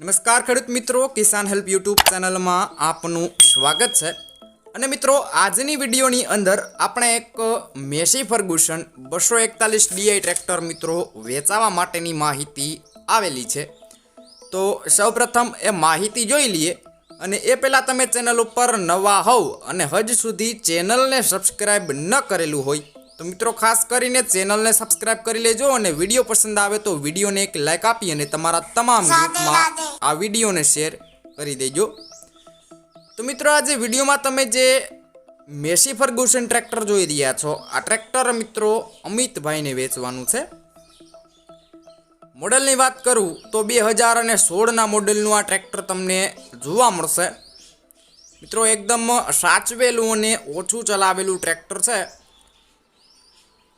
નમસ્કાર ખેડૂત મિત્રો, કિસાન હેલ્પ યુટ્યુબ ચેનલમાં આપનું સ્વાગત છે. અને મિત્રો, આજની વિડીયોની અંદર આપણે એક મેસી ફર્ગુસન બસો એકતાલીસ ડીઆઈ ટ્રેક્ટર મિત્રો વેચાવા માટેની માહિતી આવેલી છે. તો સૌપ્રથમ એ માહિતી જોઈ લઈએ અને એ પહેલાં તમે ચેનલ ઉપર નવા હોવ અને હજ સુધી ચેનલને સબસ્ક્રાઈબ ન કરેલું હોય તો મિત્રો ખાસ કરીને ચેનલને સબસ્ક્રાઇબ કરી લેજો અને વીડિયો પસંદ આવે તો વિડીયોને એક લાઈક આપી અને તમારા તમામ ગ્રુપમાં આ વિડીયોને શેર કરી દેજો. તો મિત્રો આજે વિડીયોમાં તમે જે મેસી ફર્ગુસન ટ્રેક્ટર જોઈ રહ્યા છો આ ટ્રેક્ટર મિત્રો અમિતભાઈને વેચવાનું છે. મોડલની વાત કરું તો બે હજાર અને સોળના મોડલનું આ ટ્રેક્ટર તમને જોવા મળશે. મિત્રો એકદમ સાચવેલું અને ઓછું ચલાવેલું ટ્રેક્ટર છે.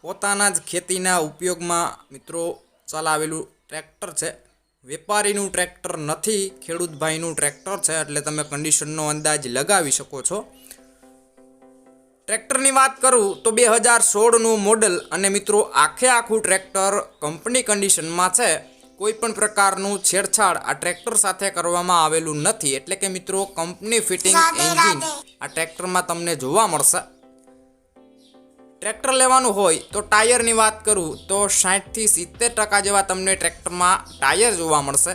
પોતાના જ ખેતીના ઉપયોગમાં મિત્રો ચલાવેલું ટ્રેક્ટર છે. વેપારીનું ટ્રેક્ટર નથી ખેડૂતભાઈનું ટ્રેક્ટર છે એટલે તમે કન્ડિશનનો અંદાજ લગાવી શકો છો. ટ્રેક્ટરની વાત કરું તો બે હજાર સોળનું મોડલ અને મિત્રો આખે આખું ટ્રેક્ટર કંપની કન્ડિશનમાં છે. કોઈ પણ પ્રકારનું છેડછાડ આ ટ્રેક્ટર સાથે કરવામાં આવેલું નથી. એટલે કે મિત્રો કંપની ફિટિંગ એન્જિન આ ટ્રેક્ટરમાં તમને જોવા મળશે. ટ્રેક્ટર લેવાનું હોય તો ટાયરની વાત કરું તો સાઠથી સિત્તેર ટકા જેવા તમને ટ્રેક્ટરમાં ટાયર જોવા મળશે.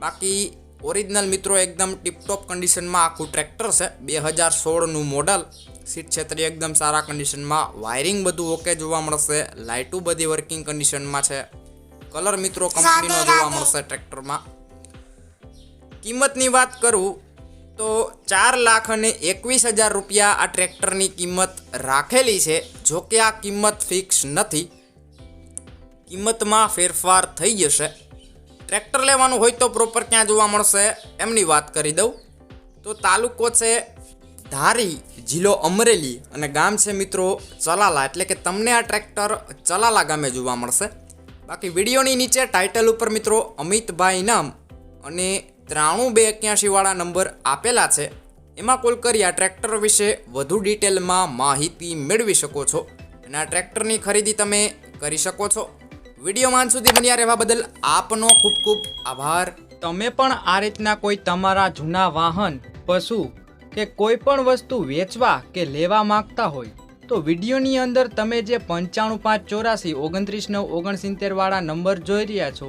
બાકી ઓરિજિનલ મિત્રો એકદમ ટીપટોપ કન્ડિશનમાં આખું ટ્રેક્ટર છે. બે હજાર સોળનું મોડલ. સીટ છેતરી એકદમ સારા કન્ડિશનમાં. વાયરિંગ બધું ઓકે જોવા મળશે. લાઇટો બધી વર્કિંગ કન્ડિશનમાં છે. કલર મિત્રો કંપનીનો જોવા મળશે ટ્રેક્ટરમાં. કિંમતની વાત કરું તો ચાર લાખ અને એકવીસ હજાર રૂપિયા આ ટ્રેક્ટરની કિંમત રાખેલી છે. જો કે આ કિંમત ફિક્સ નથી. કિંમતમાં ફેરફાર થઈ જશે. ટ્રેક્ટર લેવાનું હોય તો પ્રોપર ક્યાં જોવા મળશે એમની વાત કરી દઉં. તો તાલુકો છે ધારી, જિલ્લો અમરેલી અને ગામ છે મિત્રો ચલાલા. એટલે કે તમને આ ટ્રેક્ટર ચલાલા ગામે જોવા મળશે. બાકી વિડીયોની નીચે ટાઇટલ ઉપર મિત્રો અમિતભાઈ નામ અને ત્રાણું બે એક્યાસીવાળા નંબર આપેલા છે. એમાં કોલ કરી આ ટ્રેક્ટર વિશે વધુ ડિટેલમાં માહિતી મેળવી શકો છો અને આ ટ્રેક્ટરની ખરીદી તમે કરી શકો છો. વિડીયોમાં સુધી બન્યા રહેવા બદલ આપનો ખૂબ ખૂબ આભાર. તમે પણ આ રીતના કોઈ તમારા જૂના વાહન, પશુ કે કોઈ પણ વસ્તુ વેચવા કે લેવા માંગતા હોય, તો વિડીયોની અંદર તમે જે પંચાણું પાંચ ચોરાસી, ઓગણત્રીસ નવ ઓગણસિત્તેરવાળા નંબર જોઈ રહ્યા છો